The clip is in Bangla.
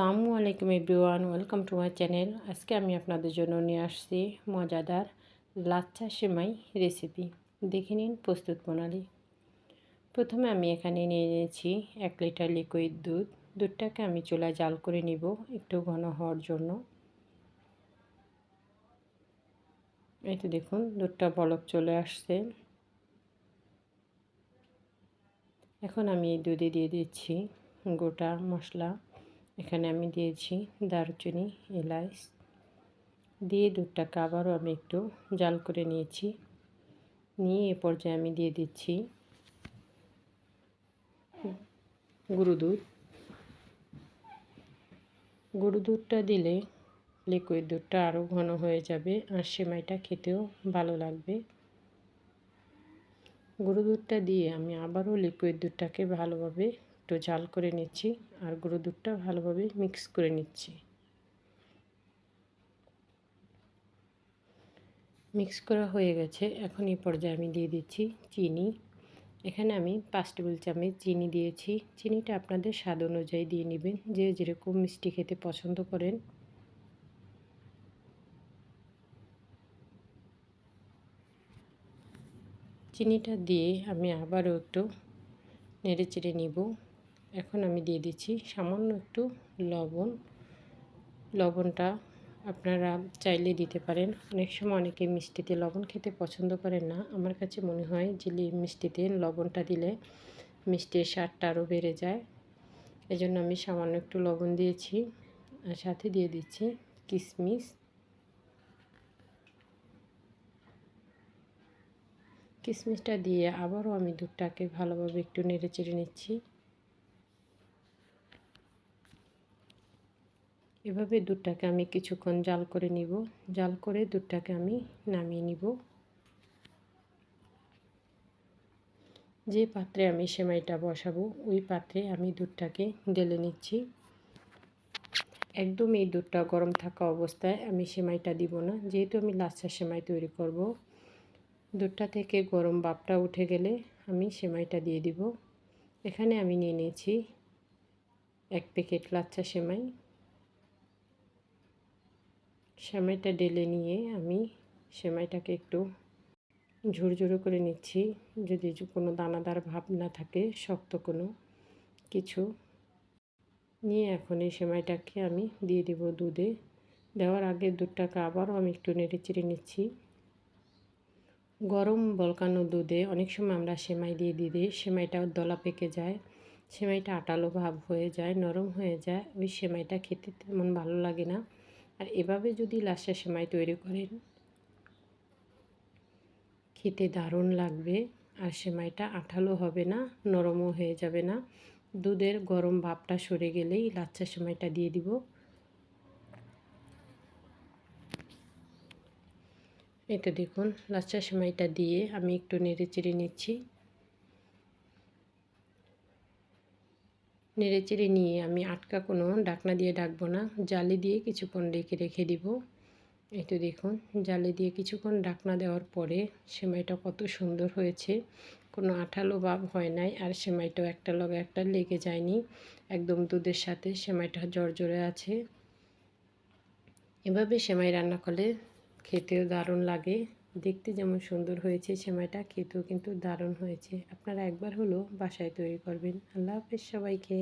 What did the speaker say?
আসসালামু আলাইকুম everyone, welcome to my channel. আজকে আমি আপনাদের জন্য নিয়ে আসছি মজাদার লাচ্চা সেমাই রেসিপি। দেখে নিন প্রস্তুত প্রণালী। প্রথমে আমি এখানে নিয়ে নিয়েছি এক লিটার লিকুইড দুধ। দুধটাকে আমি চুলায় জাল করে নিব একটু ঘন হওয়ার জন্য। এই তো দেখুন, দুধটা বলক চলে আসছে। এখন আমি এই দুধে দিয়ে দিচ্ছি গোটা মশলা। এখানে আমি দিয়েছি দারুচিনি এলাচ দিয়ে দুধটাকে আবারও আমি একটু জাল করে নিয়েছি। নিয়ে এ পর্যায়ে আমি দিয়ে দিচ্ছি গুঁড়ো দুধ। গুঁড়ো দুধটা দিলে লিকুইড দুধটা আরও ঘন হয়ে যাবে আর সেমাইটা খেতেও ভালো লাগবে। গুঁড়ো দুধটা দিয়ে আমি আবারও লিকুইড দুধটাকে ভালোভাবে একটু জাল করে নিচ্ছি আর গুঁড়ো দুধটা ভালোভাবে মিক্স করে নিচ্ছি। মিক্স করা হয়ে গেছে। এখন এই পর্যায়ে আমি দিয়ে দিচ্ছি চিনি। এখানে আমি পাঁচ টেবিল চামচ চিনি দিয়েছি। চিনিটা আপনাদের স্বাদ অনুযায়ী দিয়ে নেবেন। যে যেরকম মিষ্টি খেতে পছন্দ করেন। চিনিটা দিয়ে আমি আবারও একটু নেড়ে চেড়ে নিব। এখন আমি দিয়ে দিচ্ছি সামান্য একটু লবণ। লবণটা আপনারা চাইলে দিতে পারেন। অনেক সময় অনেকে মিষ্টিতে লবণ খেতে পছন্দ করেন না। আমার কাছে মনে হয় যে মিষ্টিতে লবণটা দিলে মিষ্টির স্বাদটা আরও বেড়ে যায়। এজন্য আমি সামান্য একটু লবণ দিয়েছি আর সাথে দিয়ে দিচ্ছি কিশমিশ কিশমিশটা দিয়ে আবারও আমি দুধটাকে ভালোভাবে একটু নেড়ে চেড়ে নিচ্ছি। এভাবে দুধটাকে আমি কিছুক্ষণ জাল করে নিব। জাল করে দুধটাকে আমি নামিয়ে নিব। যে পাত্রে আমি সেমাইটা বসাবো, ওই পাত্রে আমি দুধটাকে ঢেলে নিচ্ছি। একদম এই দুধটা গরম থাকা অবস্থায় আমি সেমাইটা দিব না। যেহেতু আমি লাচ্ছা সেমাই তৈরি করব, দুধটা থেকে গরম বাপটা উঠে গেলে আমি সেমাইটা দিয়ে দিব। এখানে আমি নিয়ে নিয়েছি এক প্যাকেট লাচ্ছা সেমাই। সেমাইটা ডেলে নিয়ে আমি সেমাইটাকে একটু ঝুরঝুরো করে নিচ্ছি। যদি কোনো দানাদার ভাব না থাকে, শক্ত কোনো কিছু নিয়ে এখন এই সেমাইটাকে আমি দিয়ে দিব দুধে। দেওয়ার আগে দুধটাকে আবারও আমি একটু নেড়ে চেড়ে নিচ্ছি। গরম বলকানো দুধে অনেক সময় আমরা সেমাই দিয়ে দিয়ে দিই সেমাইটা দলা পেকে যায়, সেমাইটা আটালো ভাব হয়ে যায়, নরম হয়ে যায়। ওই সেমাইটা খেতে তেমন ভালো লাগে না। আর এভাবে যদি লাচ্ছা সেমাই তৈরি করেন, খেতে দারুণ লাগবে আর সেমাইটা আঠালো হবে না, নরমও হয়ে যাবে না। দুধের গরম ভাবটা সরে গেলেই লাচ্ছা সেমাইটা দিয়ে দিব। এটা দেখুন লাচ্ছা সেমাইটা দিয়ে আমি একটু নেড়ে চেড়ে নিচ্ছি। নেড়ে চেড়ে নিয়ে আমি আটকা কোনো ডাকনা দিয়ে ডাকবো না। জালি দিয়ে কিছুক্ষণ রেখে রেখে দিব। এই তো দেখুন, জালি দিয়ে কিছুক্ষণ ডাকনা দেওয়ার পরে সেমাইটা কত সুন্দর হয়েছে। কোনো আঠালো ভাব হয় নাই আর সেমাইটাও একটা লগে একটা লেগে যায়নি। একদম দুধের সাথে সেমাইটা জর্জরে আছে। এভাবে সেমাই রান্না করলে খেতেও দারুণ লাগে। দেখতে যেমন সুন্দর হয়েছে সেমাইটা, খেতেও কিন্তু দারুণ হয়েছে। আপনারা একবার হলো বাসায় তৈরি করবেন। আল্লাহ হাফেজ সবাইকে।